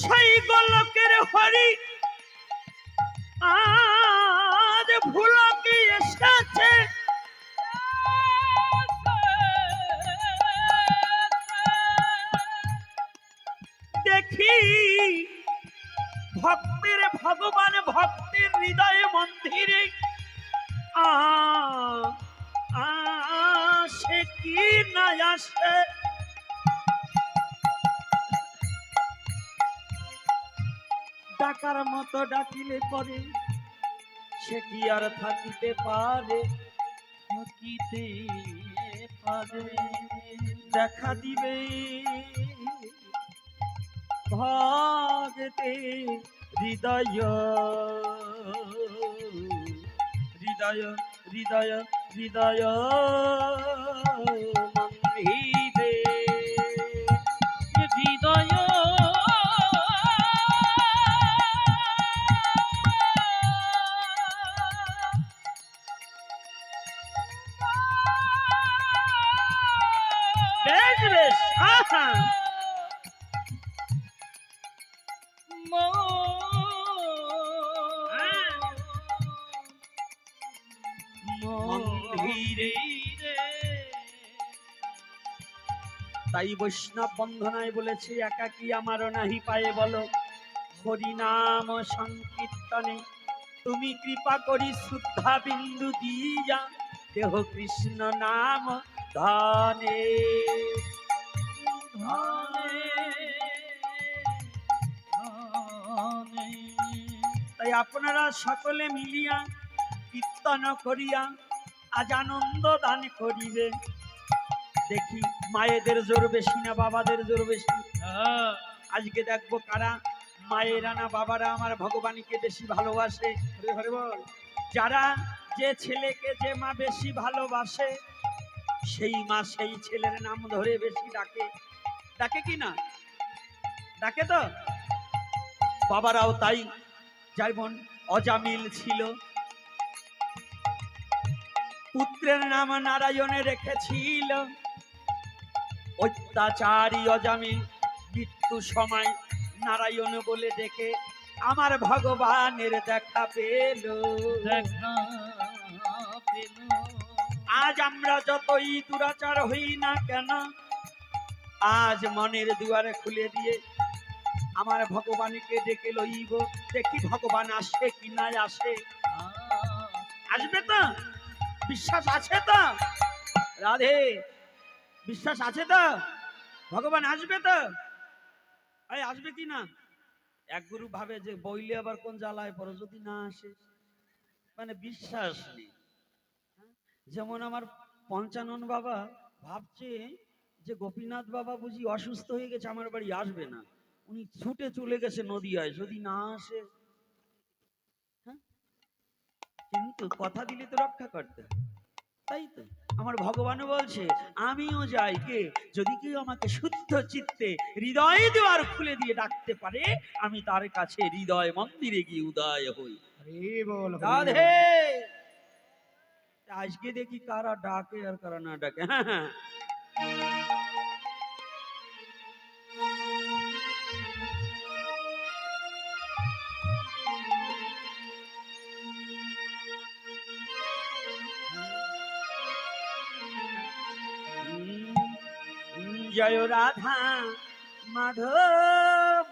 সেই গোলকের হরি। আজ ভুলকে এসেছে? দেখি ভক্তের ভগবান ভক্তের হৃদয়ে মন্দিরে। আ, সে কি না আসে? ডাকার মতো ডাকিলে পরে, সে কি আর থাকিতে পারে? থাকিতে পারে। দেখা দিবে। ভাগতে হৃদয় হৃদয় হৃদয় হৃদয়। তাই বৈষ্ণব বন্ধনায় বলেছে, একাকি আমারও নাহি পায়ে বলো। হরিনাম সংকীর্তনে তুমি কৃপা করি শুদ্ধা বিন্দু দিয়া, দেহ কৃষ্ণ নাম ধনে। তাই আপনারা সকলে মিলিয়া কীর্তন করিয়া আজ আনন্দ দান করিবে। দেখি মায়েদের জোর বেশি না বাবাদের জোর বেশি? আজকে দেখব কারা? মায়েরা না বাবারা আমার ভগবানকে বেশি ভালোবাসে। যারা যে ছেলেকে যে মা বেশি ভালোবাসে সেই মা সেই ছেলের নাম ধরে বেশি ডাকে। ডাকে কি না? ডাকে তো? বাবারাও তাই। যেমন অজামিল ছিল পুত্রের নাম নারায়ণে রেখেছিল। অত্যাচারী অজামিল মৃত্যু সময় নারায়ণ বলে ডেকে আমার ভগবানের দেখা পেল। দেখা পেল। আজ আমরা যতই দুরাচার হই না কেন আজ মনের দুয়ারে খুলে দিয়ে আমার ভগবানকে ডেকে লইব। দেখি ভগবান আসে কি না আসে। আসবে তো? বিশ্বাস আছে তো? রাধে, বিশ্বাস আছে তো? ভগবান আসবে তো? এই, আসবে কি না? এক গুরু ভাবে যে বইলে আবার কোন জ্বালায় পড়ো, যদি না আসে। মানে বিশ্বাস নেই। হ্যাঁ? যেমন আমার পঞ্চানন বাবা ভাবছে যে গোপীনাথ বাবা বুঝি অসুস্থ হয়ে গেছে, আমার বাড়ি আসবে না। উনি ছুটে চলে গেছে নদী নদিয়ায়, যদি না আসে হ্যাঁ? কিন্তু কথা দিলে তো রক্ষা করতে। তাই তো? আমার ভগবানও বলছে আমিও যাই কে? যদি কেউ আমাকে শুদ্ধ চিত্তে হৃদয় দ্বার খুলে দিয়ে ডাকতে পারে আমি তার কাছে হৃদয় মন্দিরে গিয়ে উদয় হই। বল রাধে! আজকে দেখি কারা ডাকে আর কারা না ডাকে। হ্যাঁ হ্যাঁ জয় রাধা মাধব।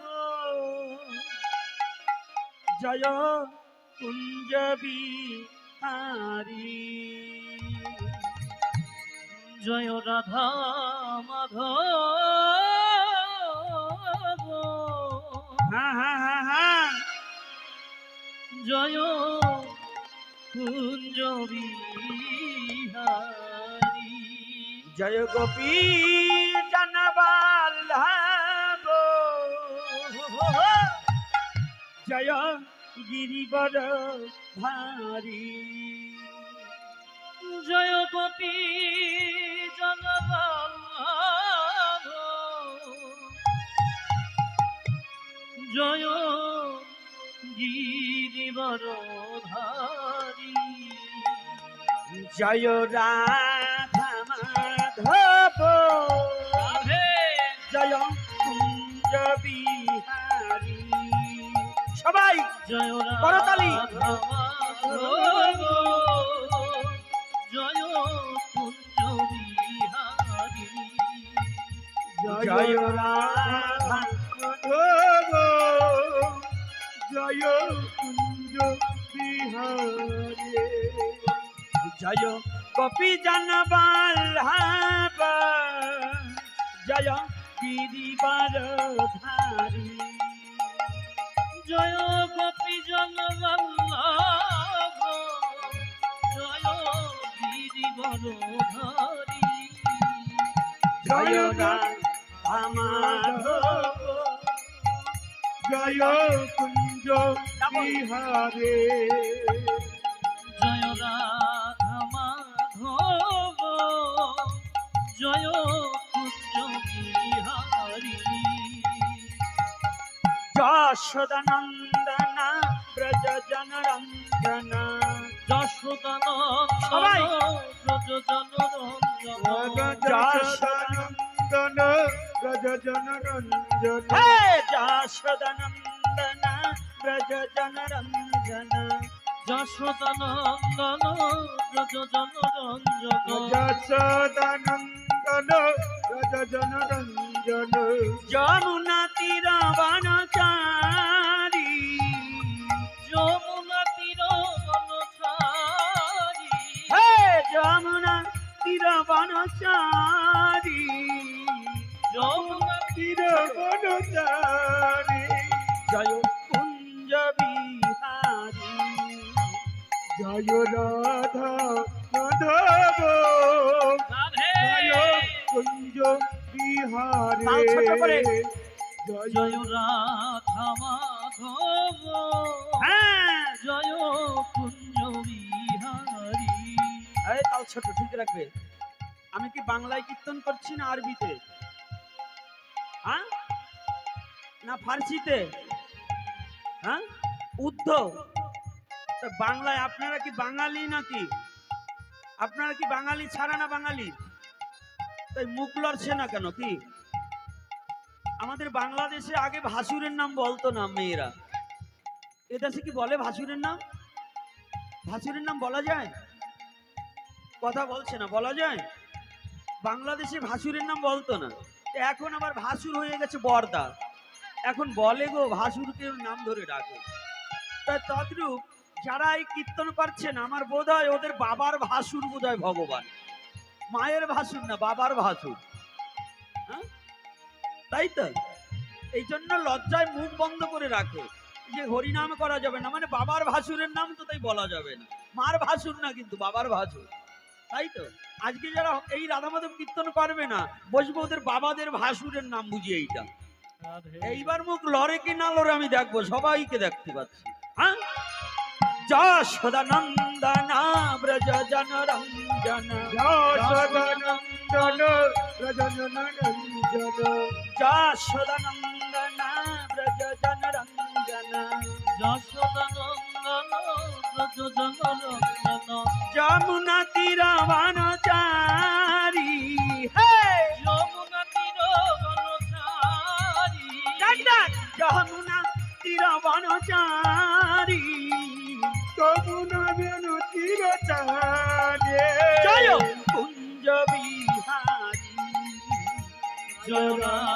জয় কুঞ্জ বিহারী। জয় রাধা মাধব। হ্যাঁ হ্যাঁ হ্যাঁ জয় কুঞ্জ বিহারী। জয় গোপী জনবাল্লভ জয় গিরিবর ভারী জয় গোপী জনবল্লভ জয় গিরিবর গিরিবরধারী জয় রাধা জয় করতালি। জয় রাধা জয় কুঞ্জ বিহারে। জয় কপি জনবাল্লাভ জয় গিরিবার ধারী। জয় গোপী জনবল্লভ জয় গিরিবরধারী জয় জয় কুঞ্জ বিহারে। জয় রাধা যশোদানন্দন ব্রজ জন যশোদানন্দন ব্রজ জনরঞ্জন যশোদানন্দন ব্রজ জনরঞ্জন যশোদানন্দন ব্রজ জনরঞ্জন যশোদানন্দন ব্রজ জনরঞ্জন যমুনা তীর বনচারী জয় কুঞ্জ বিহারী জয় রাধা মাধব জয় কুঞ্জ বিহারে তাও জয় রাধা মাধব হ্যাঁ। জয় কুঞ্জ বিহারী এই তাল ছোট ঠিক রাখবে। আমি কি বাংলায় কীর্তন করছি না আরবিতে? হ্যাঁ? না ফার্সিতে? হ্যাঁ? উদ্ধ? বাংলায় আপনারা কি বাঙালি নাকি? আপনারা কি বাঙালি ছাড়া না বাঙালি? তাই মুখ লড়ছে না কেন কি? আমাদের বাংলাদেশে আগে ভাসুরের নাম বলতো না মেয়েরা। এদেশে কি বলে ভাসুরের নাম? ভাসুরের নাম বলা যায়? কথা বলছে না, বলা যায়? বাংলাদেশে ভাসুরের নাম বলতো না। এখন আবার ভাসুর হয়ে গেছে বর্দা। এখন বলে গো, ভাসুরকে নাম ধরে ডাকে। তা তদ্রূপ যারা এই কীর্তন করছেন, আমার বোধ হয় ওদের বাবার ভাসুর বোধ হয় ভগবান। মায়ের ভাসুর না, বাবার ভাসুর। হ্যাঁ? তাই তো? এই জন্য লজ্জায় মুখ বন্ধ করে রাখে। যে হরিনাম করা যাবে না মানে বাবার ভাসুরের নাম তো তাই বলা যাবে না। মার ভাসুর না কিন্তু, বাবার ভাসুর। তাই তো? আজকে যারা এই রাধা মাধব কীর্তন করবে না বসবো ওদের বাবাদের ভাসুরের নাম বুঝিয়ে এইটা। এইবার মুখ লড়ে কি না লড়ে আমি দেখব সবাইকে দেখতে পাচ্ছি। হ্যাঁ? যশোদানন্দনা ব্রজ জন রঞ্জন। যশোদানন্দন ব্রজ জনরঞ্জন যশোদানন্দনা ব্রজ জন রঞ্জন। জনরঞ্জন যমুনা তীর বনচারী যমুনা তীর যমুনা তীর বনচারী তমুনা বেনু চিরচারে জয়! কুঞ্জ বিহারী জয়।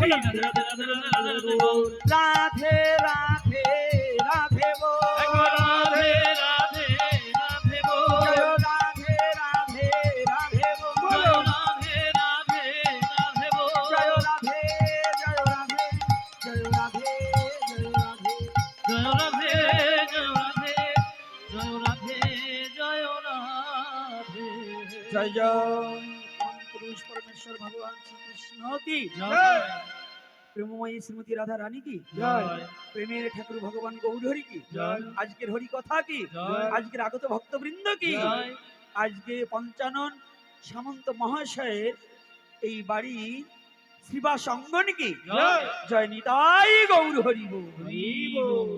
রাধে রাধে রাধে রাধে রাধে রাধে রাধে রাধে রাধে রাধে রাধে রাধে রাধে রাধে রাধে বল। রাধে রাধে রাধে বল জয় রাধে রাধে রাধে বল জয় রাধে রাধে রাধে বল জয় রাধে। জয় রাধে জয় রাধে জয় রাধে জয় রাধে। জয় জয়। প্রেমময়ী শ্রীমতী রাধা রানী কি জয়। প্রেমের ঠাকুর ভগবান গৌরহরি কি? আজকের হরি কথা কি আজকের আগত ভক্তবৃন্দ কি? আজকে পঞ্চানন সামন্ত মহাশয়ের এই বাড়ি শ্রীবাস অঙ্গন কি? জয়। নিতাই গৌর হরি বল। হরি বল